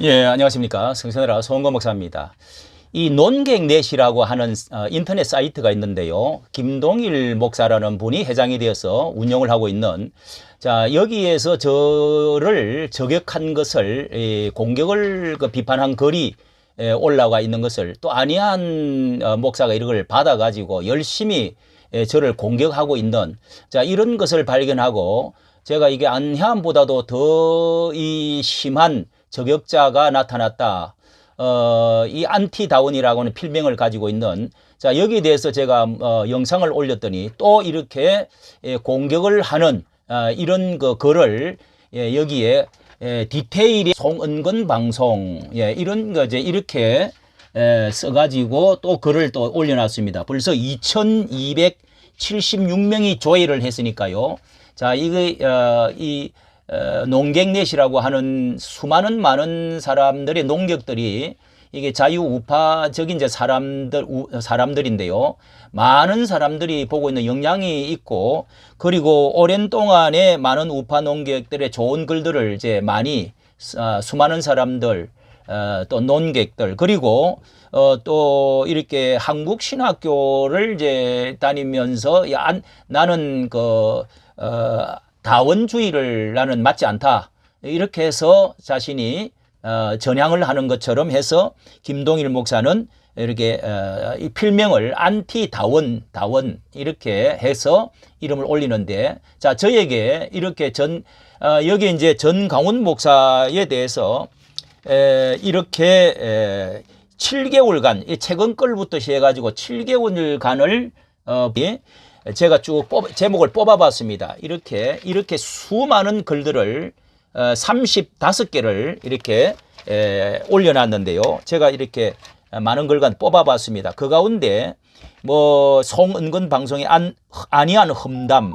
예, 안녕하십니까. 성선이라 송건 목사입니다. 이 논객넷이라고 하는 어, 인터넷 사이트가 있는데요. 김동일 목사라는 분이 회장이 되어서 운영을 하고 있는 자, 여기에서 저를 저격한 것을 예, 공격을 그 비판한 글이 예, 올라가 있는 것을 또 안희한 어, 목사가 이걸 받아가지고 열심히 예, 저를 공격하고 있는 자, 이런 것을 발견하고 제가 이게 안희한보다도 더 이 심한 저격자가 나타났다. 어, 이 안티다운이라고는 필명을 가지고 있는 자, 여기에 대해서 제가 어, 영상을 올렸더니 또 이렇게 예, 공격을 하는 아, 이런 그 글을 예, 여기에 예, 디테일이 송은근 방송 예, 이런 거 이제 이렇게 에, 써가지고 또 글을 또 올려놨습니다. 벌써 2,276명이 조회를 했으니까요. 자, 이거 어, 이 어, 농객넷이라고 하는 수많은 많은 사람들의 농객들이 이게 자유우파적인 이제 사람들 우- 사람들인데요. 많은 사람들이 보고 있는 영향이 있고 그리고 오랜 동안에 많은 우파 농객들의 좋은 글들을 이제 많이 어, 수많은 사람들 어, 또 논객들 그리고 어, 또 이렇게 한국 신학교를 이제 다니면서 야, 안- 나는 그 어, 다원주의를 나는 맞지 않다. 이렇게 해서 자신이 어, 전향을 하는 것처럼 해서 김동일 목사는 이렇게 어, 이 필명을 안티 다원 다원 이렇게 해서 이름을 올리는데 자 저에게 이렇게 전 어, 여기 이제 전강훈 목사에 대해서 에, 이렇게 에, 7개월간 이 최근 걸부터 시해가지고 7개월간을 어, 예, 제가 쭉 뽑, 제목을 뽑아봤습니다. 이렇게 이렇게 수많은 글들을 어, 35개를 이렇게 에, 올려놨는데요. 제가 이렇게 많은 글간 뽑아봤습니다. 그 가운데 뭐 송은근 방송의 안, 안이한 험담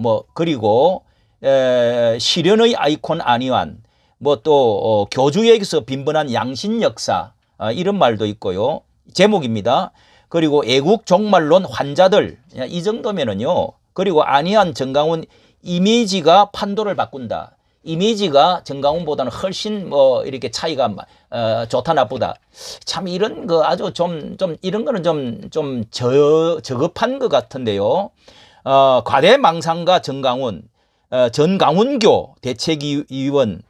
뭐 그리고 에, 시련의 아이콘 안이환 뭐또 어, 교주에게서 빈번한 양신 역사 아, 이런 말도 있고요. 제목입니다. 그리고 애국 종말론 환자들 야, 이 정도면은요. 그리고 안희한 정강훈 이미지가 판도를 바꾼다. 이미지가 정강훈보다는 훨씬 뭐 이렇게 차이가 어, 좋다 나쁘다. 참 이런 거 아주 좀좀 이런 거는 좀 좀 저급한 것 같은데요. 어, 과대망상가 정강훈, 어, 전강훈교 대책위원,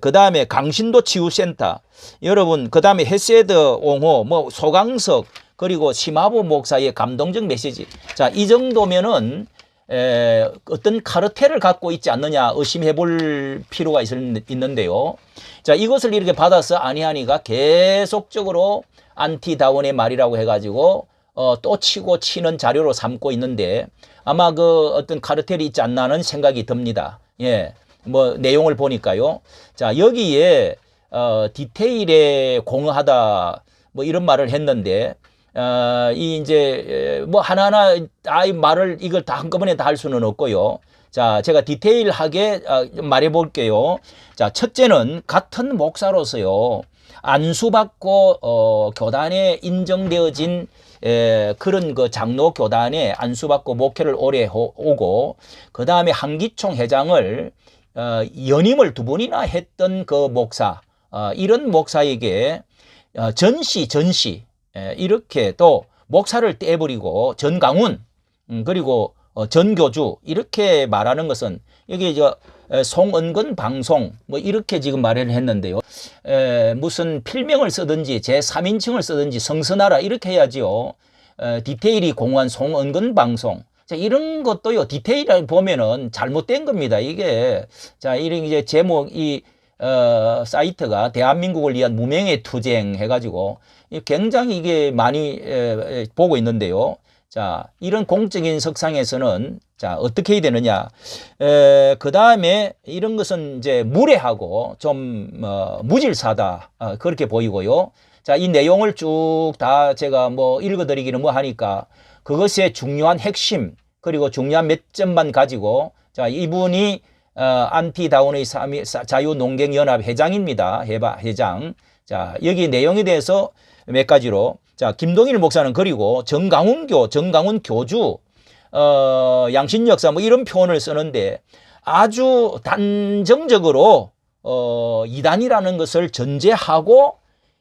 그 다음에 강신도 치유센터, 여러분, 그 다음에 헤세드 옹호, 뭐 소강석, 그리고 심화보 목사의 감동적 메시지. 자, 이 정도면은 에, 어떤 카르텔을 갖고 있지 않느냐 의심해 볼 필요가 있, 있는데요. 자, 이것을 이렇게 받아서 아니하니가 계속적으로 안티다원의 말이라고 해가지고 어, 또 치고 치는 자료로 삼고 있는데 아마 그 어떤 카르텔이 있지 않나 하는 생각이 듭니다. 예. 뭐 내용을 보니까요. 자, 여기에 어, 디테일에 공허하다 뭐 이런 말을 했는데 어, 이 이제 뭐 하나하나 아이 말을 이걸 다 한꺼번에 다 할 수는 없고요. 자, 제가 디테일하게 어, 좀 말해 볼게요. 자, 첫째는 같은 목사로서요. 안수받고 어, 교단에 인정되어진 에, 그런 그 장로 교단에 안수받고 목회를 오래 호- 오고 그 다음에 한기총 회장을 어, 연임을 두 번이나 했던 그 목사 어, 이런 목사에게 어, 전시 전시 에, 이렇게 또 목사를 떼버리고 전강훈 음, 그리고 어, 전교주 이렇게 말하는 것은 여기 저 에, 송은근 방송 뭐 이렇게 지금 말을 했는데요. 에, 무슨 필명을 쓰든지 제 3인칭을 쓰든지 성선하라 이렇게 해야지요. 에, 디테일이 공한 송은근 방송. 자, 이런 것도요, 디테일을 보면은 잘못된 겁니다. 이게, 자, 이런 이제 제목, 이, 어, 사이트가 대한민국을 위한 무명의 투쟁 해가지고 이 굉장히 이게 많이 에, 에, 보고 있는데요. 자, 이런 공적인 석상에서는 자, 어떻게 해야 되느냐. 에, 그 다음에 이런 것은 이제 무례하고 좀, 어, 무질사다. 어, 그렇게 보이고요. 자, 이 내용을 쭉 다 제가 뭐 읽어드리기는 뭐 하니까 그것의 중요한 핵심 그리고 중요한 몇 점만 가지고 자, 이분이 어, 안티다운의 자유농객연합 회장입니다. 해바 회장. 자, 여기 내용에 대해서 몇 가지로 자, 김동일 목사는 그리고 정강훈교, 정강훈 교주 어, 양신 역사 뭐 이런 표현을 쓰는데 아주 단정적으로 어, 이단이라는 것을 전제하고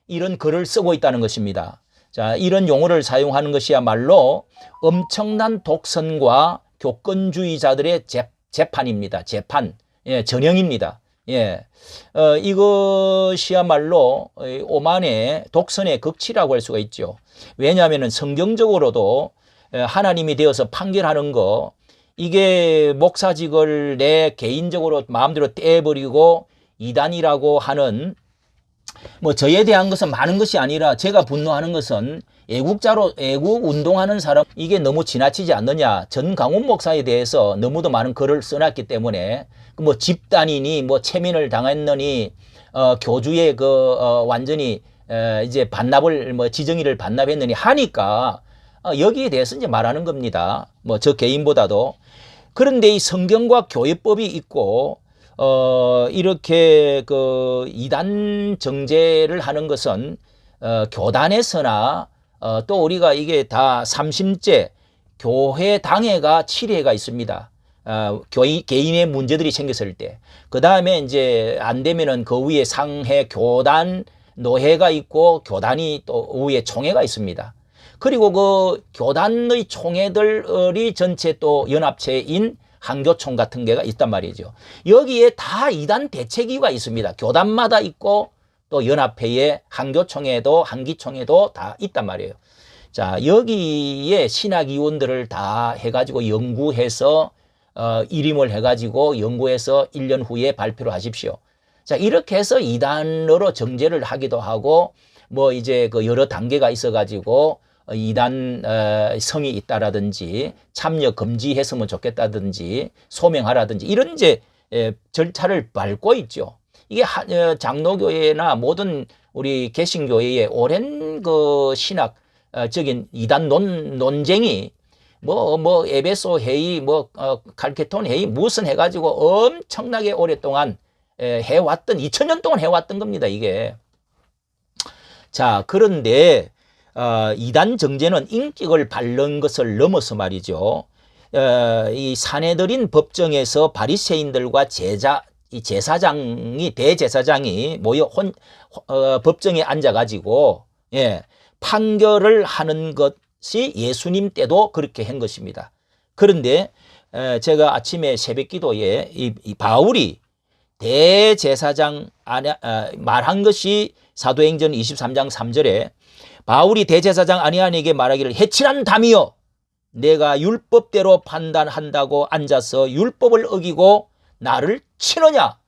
이런 글을 쓰고 있다는 것입니다. 자, 이런 용어를 사용하는 것이야말로 엄청난 독선과 교권주의자들의 재, 재판입니다. 재판. 예, 전형입니다. 예. 어, 이것이야말로 이 오만의 독선의 극치라고 할 수가 있죠. 왜냐하면 성경적으로도 에, 하나님이 되어서 판결하는 거 이게 목사직을 내 개인적으로 마음대로 떼버리고 이단이라고 하는 뭐 저에 대한 것은 많은 것이 아니라 제가 분노하는 것은 애국자로 애국 운동하는 사람 이게 너무 지나치지 않느냐 전강훈 목사에 대해서 너무도 많은 글을 써놨기 때문에 그뭐 집단이니 뭐 체민을 당했느니 어 교주의 그 어, 완전히 에, 이제 반납을 뭐 지정이를 반납했느니 하니까 어, 여기에 대해서 이제 말하는 겁니다. 뭐 저 개인보다도 그런데 이 성경과 교회법이 있고 어 이렇게 그 이단 정제를 하는 것은 어 교단에서나 어, 또 우리가 이게 다 삼심제 교회 당회가 7회가 있습니다. 어, 교인, 개인의 문제들이 생겼을 때. 그 다음에 이제 안 되면은 그 위에 상회, 교단, 노회가 있고 교단이 또 위에 총회가 있습니다. 그리고 그 교단의 총회들이 전체 또 연합체인 한교총 같은 게가 있단 말이죠. 여기에 다 이단 대책위가 있습니다. 교단마다 있고 또 연합회에 한교총회도 한기총회도 다 있단 말이에요. 자 여기에 신학위원들을 다 해가지고 연구해서 어, 일임을 해가지고 연구해서 1년 후에 발표를 하십시오. 자 이렇게 해서 이단으로 정제를 하기도 하고 뭐 이제 그 여러 단계가 있어가지고 어, 이단 어, 성이 있다라든지 참여 금지했으면 좋겠다든지 소명하라든지 이런 이제 에, 절차를 밟고 있죠. 이게 하- 어, 장로교회나 모든 우리 개신교회의 오랜 그 신학 어, 적인 이단 논, 논쟁이 뭐, 뭐, 에베소 회의, 뭐, 어, 칼케톤 회의, 무슨 해가지고 엄청나게 오랫동안 에, 해왔던, 2000년 동안 해왔던 겁니다, 이게. 자, 그런데, 어, 이단 정제는 인격을 바른 것을 넘어서 말이죠. 어, 이 사내들인 법정에서 바리새인들과 제자, 이 제사장이, 대제사장이 모여 혼, 어, 법정에 앉아 가지고, 예, 판결을 하는 것이 예수님 때도 그렇게 한 것입니다. 그런데 에, 제가 아침에 새벽 기도에 이, 이 바울이 대제사장 아, 말한 것이 사도행전 23장 3절에 바울이 대제사장 아니한에게 말하기를 해치란 담이여 내가 율법대로 판단한다고 앉아서 율법을 어기고 나를 치느냐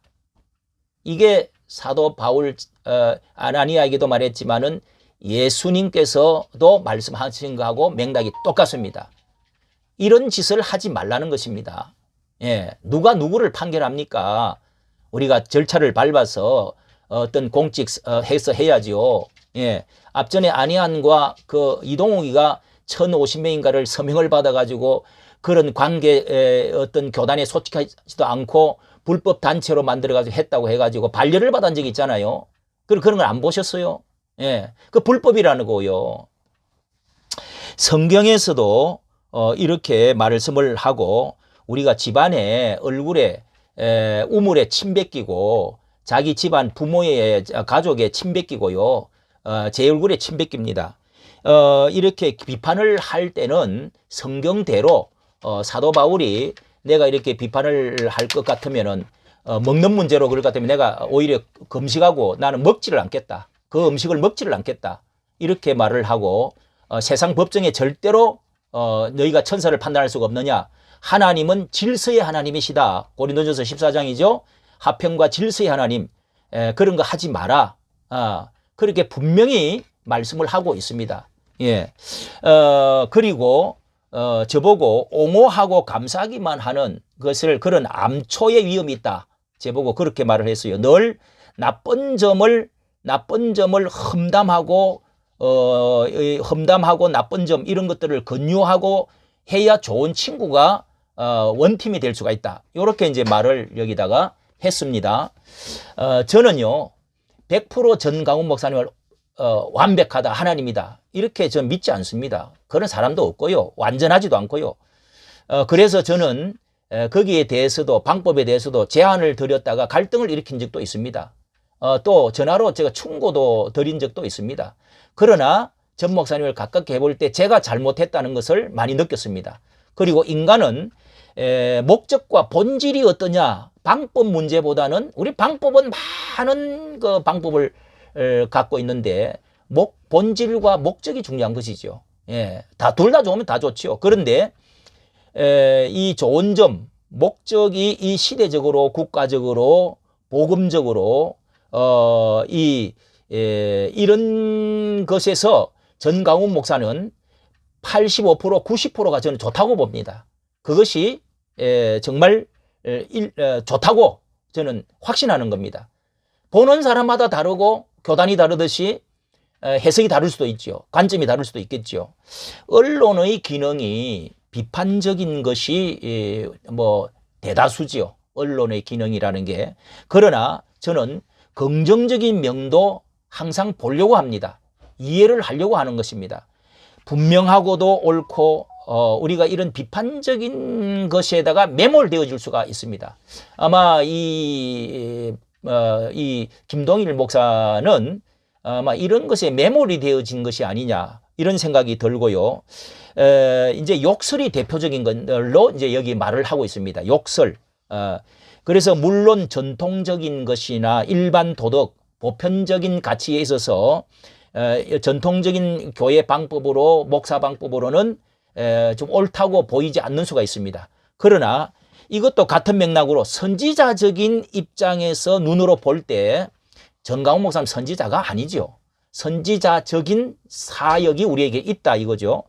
이게 사도 바울 어, 아나니아에게도 말했지만은 예수님께서도 말씀하신 거하고 맥락이 똑같습니다. 이런 짓을 하지 말라는 것입니다. 예, 누가 누구를 판결합니까? 우리가 절차를 밟아서 어떤 공직 어, 해서 해야지요. 예, 앞전에 안희안과 그 이동욱이가 1,050명인가를 서명을 받아가지고 그런 관계에 어떤 교단에 소속하지도 않고 불법 단체로 만들어가지고 했다고 해가지고 반려를 받은 적이 있잖아요. 그런 그런 걸 안 보셨어요? 예, 그 불법이라는 거요. 성경에서도 어, 이렇게 말씀을 하고 우리가 집안에 얼굴에 에, 우물에 침 뱉기고 자기 집안 부모의 가족에 침 뱉기고요. 어, 제 얼굴에 침 뱉깁니다. 어, 이렇게 비판을 할 때는 성경대로 어, 사도 바울이 내가 이렇게 비판을 할 것 같으면은 어, 먹는 문제로 그럴 것 같으면 내가 오히려 금식하고 나는 먹지를 않겠다. 그 음식을 먹지를 않겠다. 이렇게 말을 하고 어, 세상 법정에 절대로 어, 너희가 천사를 판단할 수가 없느냐. 하나님은 질서의 하나님이시다. 고린도전서 14장이죠. 화평과 질서의 하나님. 에, 그런 거 하지 마라. 아, 그렇게 분명히 말씀을 하고 있습니다. 예. 어, 그리고 어, 저보고 옹호하고 감사하기만 하는 것을 그런 암초의 위험이 있다. 저보고 그렇게 말을 했어요. 늘 나쁜 점을 나쁜 점을 험담하고 어, 이 험담하고 나쁜 점 이런 것들을 권유하고 해야 좋은 친구가 어, 원팀이 될 수가 있다. 이렇게 이제 말을 여기다가 했습니다. 어, 저는요, 100% 전강훈 목사님을 어, 완벽하다 하나님이다 이렇게 저 믿지 않습니다. 그런 사람도 없고요, 완전하지도 않고요. 어, 그래서 저는 에, 거기에 대해서도 방법에 대해서도 제안을 드렸다가 갈등을 일으킨 적도 있습니다. 어, 또 전화로 제가 충고도 드린 적도 있습니다. 그러나 전 목사님을 가깝게 해볼 때 제가 잘못했다는 것을 많이 느꼈습니다. 그리고 인간은 에, 목적과 본질이 어떠냐 방법 문제보다는 우리 방법은 많은 그 방법을 에, 갖고 있는데 목 본질과 목적이 중요한 것이죠. 예, 다 둘 다 좋으면 다 좋지요. 그런데 에, 이 좋은 점 목적이 이 시대적으로 국가적으로 복음적으로 어, 이 에, 이런 것에서 전강훈 목사는 85% 90%가 저는 좋다고 봅니다. 그것이 에, 정말 에, 일, 에, 좋다고 저는 확신하는 겁니다. 보는 사람마다 다르고 교단이 다르듯이 에, 해석이 다를 수도 있죠. 관점이 다를 수도 있겠죠. 언론의 기능이 비판적인 것이 에, 뭐 대다수지요. 언론의 기능이라는 게 그러나 저는 긍정적인 면도 항상 보려고 합니다. 이해를 하려고 하는 것입니다. 분명하고도 옳고 어, 우리가 이런 비판적인 것에다가 매몰되어 줄 수가 있습니다. 아마 이, 어, 이 김동일 목사는 아마 이런 것에 매몰이 되어진 것이 아니냐 이런 생각이 들고요. 에, 이제 욕설이 대표적인 걸로 이제 여기 말을 하고 있습니다. 욕설. 어, 그래서 물론 전통적인 것이나 일반 도덕, 보편적인 가치에 있어서 에, 전통적인 교회 방법으로 목사 방법으로는 에, 좀 옳다고 보이지 않는 수가 있습니다. 그러나 이것도 같은 맥락으로 선지자적인 입장에서 눈으로 볼때 정강훈 목사님 선지자가 아니죠. 선지자적인 사역이 우리에게 있다 이거죠.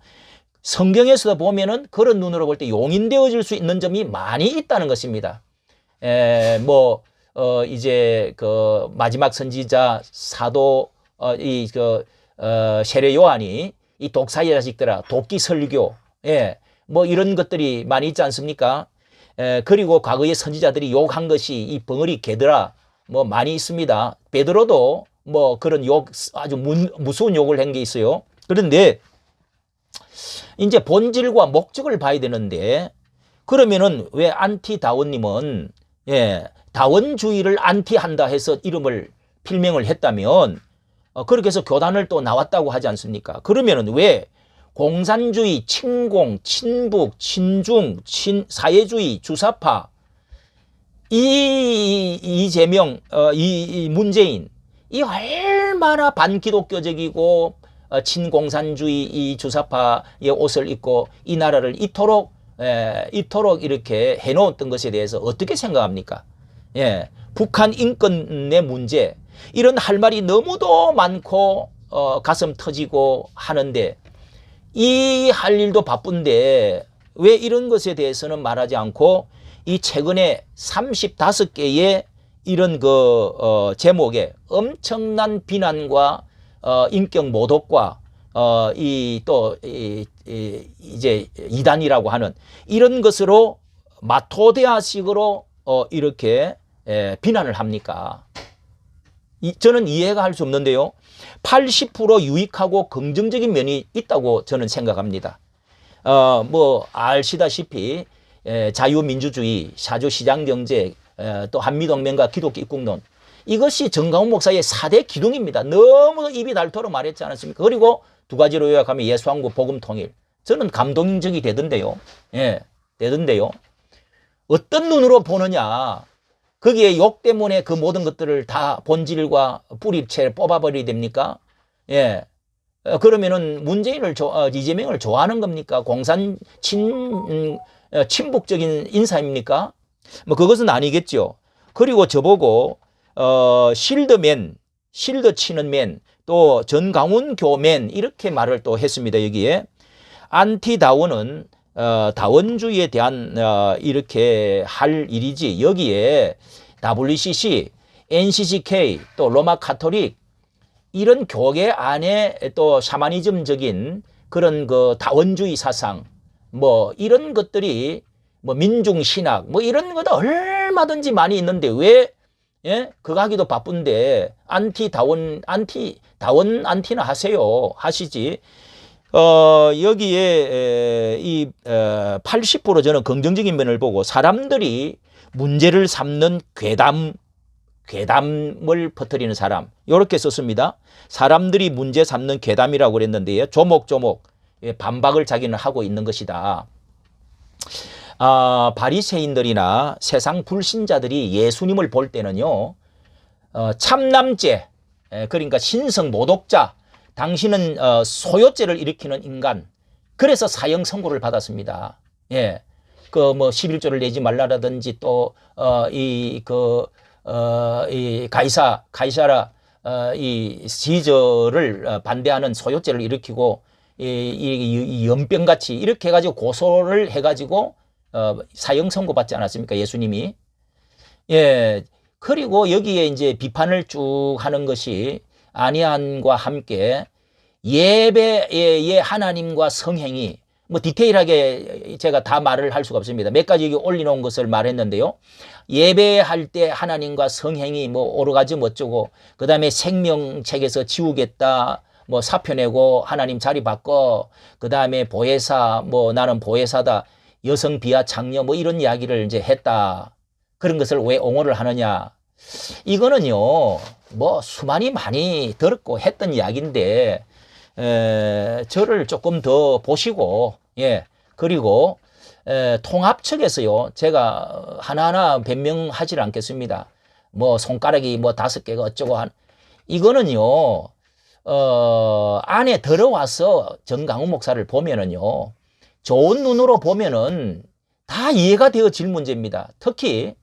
성경에서 보면은 그런 눈으로 볼 때 용인되어질 수 있는 점이 많이 있다는 것입니다. 에, 뭐, 어, 이제 그 마지막 선지자 사도, 어, 이, 그, 어, 세례 요한이 이 독사의 자식들아, 도끼 설교, 예, 뭐 이런 것들이 많이 있지 않습니까? 에, 그리고 과거의 선지자들이 욕한 것이 이 벙어리 개들아, 뭐 많이 있습니다. 베드로도 뭐 그런 욕, 아주 문, 무서운 욕을 한 게 있어요. 그런데 이제 본질과 목적을 봐야 되는데 그러면은 왜 안티 다원님은 예 다원주의를 안티한다 해서 이름을 필명을 했다면 어, 그렇게 해서 교단을 또 나왔다고 하지 않습니까? 그러면은 왜 공산주의, 친공, 친북, 친중, 친 사회주의, 주사파 이 이재명, 어, 이, 이 문재인 이 얼마나 반기독교적이고 어, 친공산주의 이 주사파의 옷을 입고 이 나라를 이토록 에, 이토록 이렇게 해놓았던 것에 대해서 어떻게 생각합니까? 예, 북한 인권의 문제 이런 할 말이 너무도 많고 어, 가슴 터지고 하는데 이 할 일도 바쁜데 왜 이런 것에 대해서는 말하지 않고 이 최근에 35개의 이런 그 어, 제목에 엄청난 비난과 어, 인격 모독과 어, 이또 이, 이, 이제 이단이라고 하는 이런 것으로 마토대아식으로 어, 이렇게 에, 비난을 합니까? 이, 저는 이해가 할 수 없는데요. 80% 유익하고 긍정적인 면이 있다고 저는 생각합니다. 어, 뭐 아시다시피 에, 자유민주주의, 사조시장경제, 에, 또 한미동맹과 기독교 입국론 이것이 정강훈 목사의 4대 기둥입니다. 너무 입이 닳도록 말했지 않았습니까? 그리고 두 가지로 요약하면 예수왕국 복음 통일. 저는 감동적이 되던데요. 예, 되던데요. 어떤 눈으로 보느냐. 거기에 욕 때문에 그 모든 것들을 다 본질과 뿌리채 뽑아버려야 됩니까? 예. 어, 그러면은 문재인을 조, 어, 이재명을 좋아하는 겁니까? 공산 친 음, 어, 친북적인 인사입니까? 뭐 그것은 아니겠죠. 그리고 저보고 어 실드맨, 실드 치는 맨, 또 전강훈 교맨 이렇게 말을 또 했습니다. 여기에 안티 다원은 어, 다원주의에 대한 어, 이렇게 할 일이지 여기에 WCC, NCCK 또 로마 카톨릭 이런 교계 안에 또 샤머니즘적인 그런 그 다원주의 사상 뭐 이런 것들이 뭐 민중 신학 뭐 이런 것도 얼마든지 많이 있는데 왜 예? 그거 하기도 바쁜데 안티 다원 안티 다원 안티나 하세요. 하시지. 어, 여기에 에, 이 어, 80% 저는 긍정적인 면을 보고 사람들이 문제를 삼는 괴담 괴담을 퍼뜨리는 사람 이렇게 썼습니다. 사람들이 문제 삼는 괴담이라고 그랬는데요. 조목조목 예, 반박을 자기는 하고 있는 것이다. 아, 바리새인들이나 세상 불신자들이 예수님을 볼 때는요. 어, 참남죄 에, 그러니까 신성 모독자 당신은 어, 소요죄를 일으키는 인간 그래서 사형 선고를 받았습니다. 예. 그 뭐 11조를 내지 말라라든지 또 어 이 그 어 이 가이사 가이사라 어 이 시저를 어, 반대하는 소요죄를 일으키고 이, 이, 이 연병 같이 이렇게 해 가지고 고소를 해 가지고 어 사형 선고 받지 않았습니까? 예수님이. 예. 그리고 여기에 이제 비판을 쭉 하는 것이 아니한과 함께 예배의 하나님과 성행이 뭐 디테일하게 제가 다 말을 할 수가 없습니다. 몇 가지 여기 올려놓은 것을 말했는데요. 예배할 때 하나님과 성행이 뭐 여러 가지 어쩌고 그 다음에 생명책에서 지우겠다 뭐 사표 내고 하나님 자리 바꿔 그 다음에 보혜사 뭐 나는 보혜사다 여성 비하 장녀 뭐 이런 이야기를 이제 했다 그런 것을 왜 옹호를 하느냐 이거는요 뭐 수많이 많이 들었고 했던 이야기인데 에, 저를 조금 더 보시고 예 그리고 에, 통합 측에서요 제가 하나하나 변명하지 않겠습니다. 뭐 손가락이 뭐 다섯 개가 어쩌고 한 이거는요 어 안에 들어와서 정강훈 목사를 보면은요 좋은 눈으로 보면은 다 이해가 되어질 문제입니다. 특히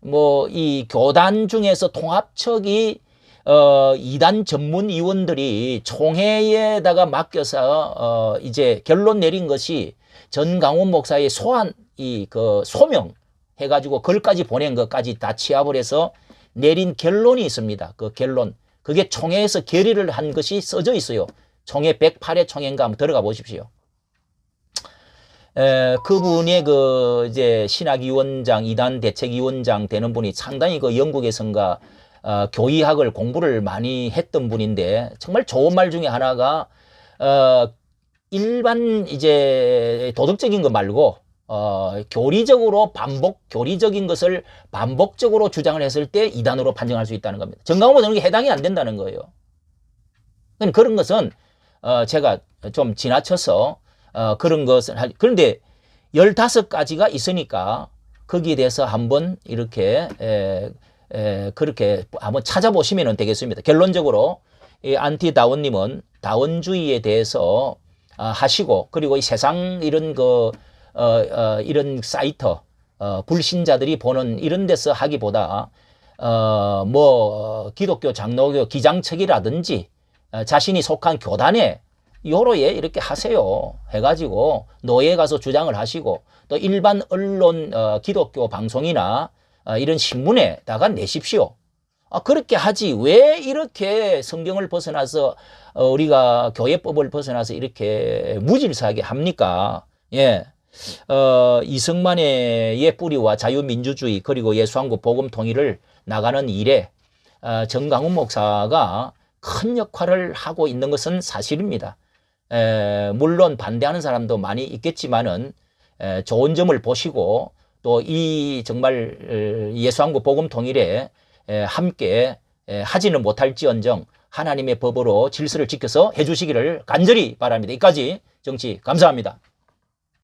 뭐 이 교단 중에서 통합 측이 어, 이단 전문 위원들이 총회에다가 맡겨서 어, 이제 결론 내린 것이 전강훈 목사의 소환 이 그 소명 해가지고 글까지 보낸 것까지 다 취합을 해서 내린 결론이 있습니다. 그 결론 그게 총회에서 결의를 한 것이 써져 있어요. 총회 108회 총회인가 한번 들어가 보십시오. 에, 그분의 그 이제 신학위원장, 이단 대책위원장 되는 분이 상당히 그 영국에선가 어, 교의학을 공부를 많이 했던 분인데 정말 좋은 말 중에 하나가 어, 일반 이제 도덕적인 거 말고 어, 교리적으로 반복 교리적인 것을 반복적으로 주장을 했을 때 이단으로 판정할 수 있다는 겁니다. 정강호는 해당이 안 된다는 거예요. 그런 것은 어, 제가 좀 지나쳐서 어, 그런 것을 할, 그런데 15가지가 있으니까 거기에 대해서 한번 이렇게 에, 에, 그렇게 한번 찾아보시면 되겠습니다. 결론적으로 이 안티 다원님은 다원주의에 대해서 아, 하시고 그리고 이 세상 이런 그 어, 어, 이런 사이트 어, 불신자들이 보는 이런 데서 하기보다 어, 뭐 기독교 장로교 기장책이라든지 어, 자신이 속한 교단에 요로에 이렇게 하세요. 해가지고 노예에 가서 주장을 하시고 또 일반 언론 어, 기독교 방송이나 어, 이런 신문에다가 내십시오. 아, 그렇게 하지 왜 이렇게 성경을 벗어나서 어, 우리가 교회법을 벗어나서 이렇게 무질서하게 합니까? 예. 어, 이승만의 뿌리와 자유민주주의 그리고 예수한국 복음 통일을 나가는 일에 어, 정강훈 목사가 큰 역할을 하고 있는 것은 사실입니다. 에, 물론 반대하는 사람도 많이 있겠지만은 에, 좋은 점을 보시고 또 이 정말 예수한국 복음 통일에 에, 함께 에, 하지는 못할지언정 하나님의 법으로 질서를 지켜서 해주시기를 간절히 바랍니다. 이까지 정치 감사합니다.